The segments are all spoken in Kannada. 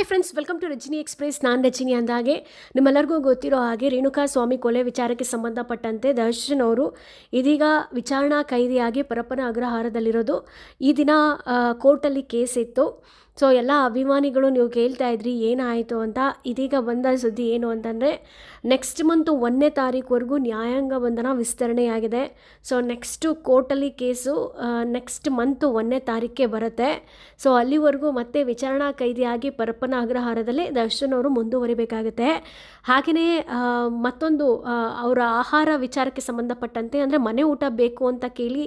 Hi friends welcome to Rajini express ನಾನು ರಜಿನಿ ಅಂದಾಗೆ. ನಿಮ್ಮೆಲ್ಲರಿಗೂ ಗೊತ್ತಿರೋ ಹಾಗೆ ರೇಣುಕಾ ಸ್ವಾಮಿ ಕೊಲೆ ವಿಚಾರಕ್ಕೆ ಸಂಬಂಧಪಟ್ಟಂತೆ ದರ್ಶನ್ ಅವರು ಇದೀಗ ವಿಚಾರಣಾ ಕೈದಿಯಾಗಿ ಪರಪ್ಪನ ಅಗ್ರಹಾರದಲ್ಲಿರೋದು. ಈ ದಿನ ಕೋರ್ಟಲ್ಲಿ ಕೇಸ್ ಇತ್ತು. ಸೊ ಎಲ್ಲ ಅಭಿಮಾನಿಗಳು ನೀವು ಕೇಳ್ತಾ ಇದ್ರಿ, ಏನಾಯಿತು ಅಂತ ಇದೀಗ ಬಂದ ಸುದ್ದಿ ಏನು ಅಂತಂದರೆ ನೆಕ್ಸ್ಟ್ ಮಂತು ಒಂದನೇ ತಾರೀಕುವರೆಗೂ ನ್ಯಾಯಾಂಗ ಬಂಧನ ವಿಸ್ತರಣೆಯಾಗಿದೆ. ಸೊ ನೆಕ್ಸ್ಟು ಕೋರ್ಟಲ್ಲಿ ಕೇಸು ನೆಕ್ಸ್ಟ್ ಮಂತು ಒಂದನೇ ತಾರೀಕಿಗೆ ಬರುತ್ತೆ. ಸೊ ಅಲ್ಲಿವರೆಗೂ ಮತ್ತೆ ವಿಚಾರಣಾ ಕೈದಿಯಾಗಿ ಪರಪ್ಪನ ಅಗ್ರಹಾರದಲ್ಲಿ ದರ್ಶನ್ ಅವರು ಮುಂದುವರಿಬೇಕಾಗುತ್ತೆ. ಹಾಗೆಯೇ ಮತ್ತೊಂದು ಅವರ ಆಹಾರ ವಿಚಾರಕ್ಕೆ ಸಂಬಂಧಪಟ್ಟಂತೆ ಅಂದರೆ ಮನೆ ಊಟ ಬೇಕು ಅಂತ ಕೇಳಿ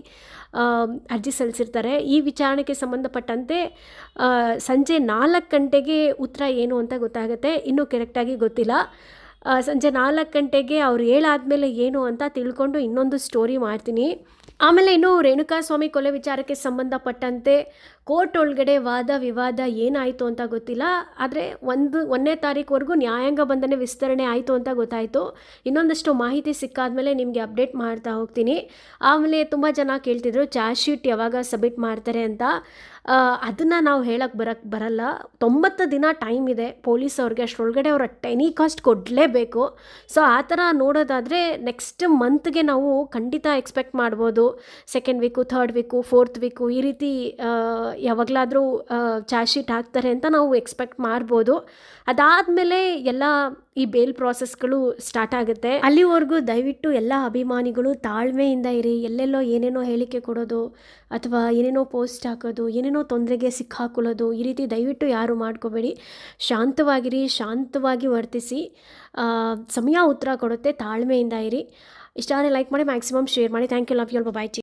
ಅರ್ಜಿ ಸಲ್ಲಿಸಿರ್ತಾರೆ. ಈ ವಿಚಾರಣೆಗೆ ಸಂಬಂಧಪಟ್ಟಂತೆ ಸಂಜೆ ನಾಲ್ಕು ಗಂಟೆಗೆ ಉತ್ತರ ಏನು ಅಂತ ಗೊತ್ತಾಗುತ್ತೆ? ಇನ್ನೂ ಕರೆಕ್ಟಾಗಿ ಗೊತ್ತಿಲ್ಲ. ಸಂಜೆ ನಾಲ್ಕು ಗಂಟೆಗೆ ಅವ್ರು ಹೇಳಾದ್ಮೇಲೆ ಏನು ಅಂತ ತಿಳ್ಕೊಂಡು ಇನ್ನೊಂದು ಸ್ಟೋರಿ ಮಾಡ್ತೀನಿ. ಆಮೇಲೆ ಇನ್ನು ರೇಣುಕಾ ಸ್ವಾಮಿ ಕೊಲೆ ವಿಚಾರಕ್ಕೆ ಸಂಬಂಧಪಟ್ಟಂತೆ ಕೋರ್ಟ್ ಒಳಗಡೆ ವಾದ ವಿವಾದ ಏನಾಯಿತು ಅಂತ ಗೊತ್ತಿಲ್ಲ. ಆದರೆ ಒಂದು, ಒಂದನೇ ತಾರೀಕುವರೆಗೂ ನ್ಯಾಯಾಂಗ ಬಂಧನೆ ವಿಸ್ತರಣೆ ಆಯಿತು ಅಂತ ಗೊತ್ತಾಯಿತು. ಇನ್ನೊಂದಷ್ಟು ಮಾಹಿತಿ ಸಿಕ್ಕಾದ್ಮೇಲೆ ನಿಮಗೆ ಅಪ್ಡೇಟ್ ಮಾಡ್ತಾ ಹೋಗ್ತೀನಿ. ಆಮೇಲೆ ತುಂಬ ಜನ ಕೇಳ್ತಿದ್ರು, ಚಾರ್ಜ್ ಶೀಟ್ ಯಾವಾಗ ಸಬ್ಮಿಟ್ ಮಾಡ್ತಾರೆ ಅಂತ. ಅದನ್ನು ನಾವು ಹೇಳಕ್ಕೆ ಬರೋಕ್ಕೆ ಬರಲ್ಲ. ತೊಂಬತ್ತು ದಿನ ಟೈಮ್ ಇದೆ ಪೊಲೀಸ್ ಅವ್ರಿಗೆ. ಅಷ್ಟರೊಳಗಡೆ ಅವರ ಟೆನಿ ಕಾಸ್ಟ್ ಕೊಡಲೇಬೇಕು. ಸೊ, ಆ ಥರ ನೋಡೋದಾದರೆ ನೆಕ್ಸ್ಟ್ ಮಂತ್ಗೆ ನಾವು ಖಂಡಿತ ಎಕ್ಸ್ಪೆಕ್ಟ್ ಮಾಡ್ಬೋದು. Second week, third week, fourth week ಈ ರೀತಿ ಯಾವಾಗಲಾದರೂ ಚಾರ್ಜ್ ಶೀಟ್ ಹಾಕ್ತಾರೆ ಅಂತ ನಾವು ಎಕ್ಸ್ಪೆಕ್ಟ್ ಮಾಡ್ಬೋದು. ಅದಾದಮೇಲೆ ಎಲ್ಲ ಈ ಬೇಲ್ ಪ್ರಾಸೆಸ್ಗಳು ಸ್ಟಾರ್ಟ್ ಆಗುತ್ತೆ. ಅಲ್ಲಿವರೆಗೂ ದಯವಿಟ್ಟು ಎಲ್ಲ ಅಭಿಮಾನಿಗಳು ತಾಳ್ಮೆಯಿಂದ ಇರಿ. ಎಲ್ಲೆಲ್ಲೋ ಏನೇನೋ ಹೇಳಿಕೆ ಕೊಡೋದು, ಅಥವಾ ಏನೇನೋ ಪೋಸ್ಟ್ ಹಾಕೋದು, ಏನೇನೋ ತೊಂದರೆಗೆ ಸಿಕ್ಕಾಕೊಳ್ಳೋದು, ಈ ರೀತಿ ದಯವಿಟ್ಟು ಯಾರು ಮಾಡ್ಕೋಬೇಡಿ. ಶಾಂತವಾಗಿರಿ, ಶಾಂತವಾಗಿ ವರ್ತಿಸಿ. ಸಮಯ ಉತ್ತರ ಕೊಡುತ್ತೆ. ತಾಳ್ಮೆಯಿಂದ ಇರಿ. ಇಷ್ಟಾದರೆ ಲೈಕ್ ಮಾಡಿ ಮ್ಯಾಕ್ಸಿಮಮ್ ಶೇರ್ ಮಾಡಿ. Thank you love you bye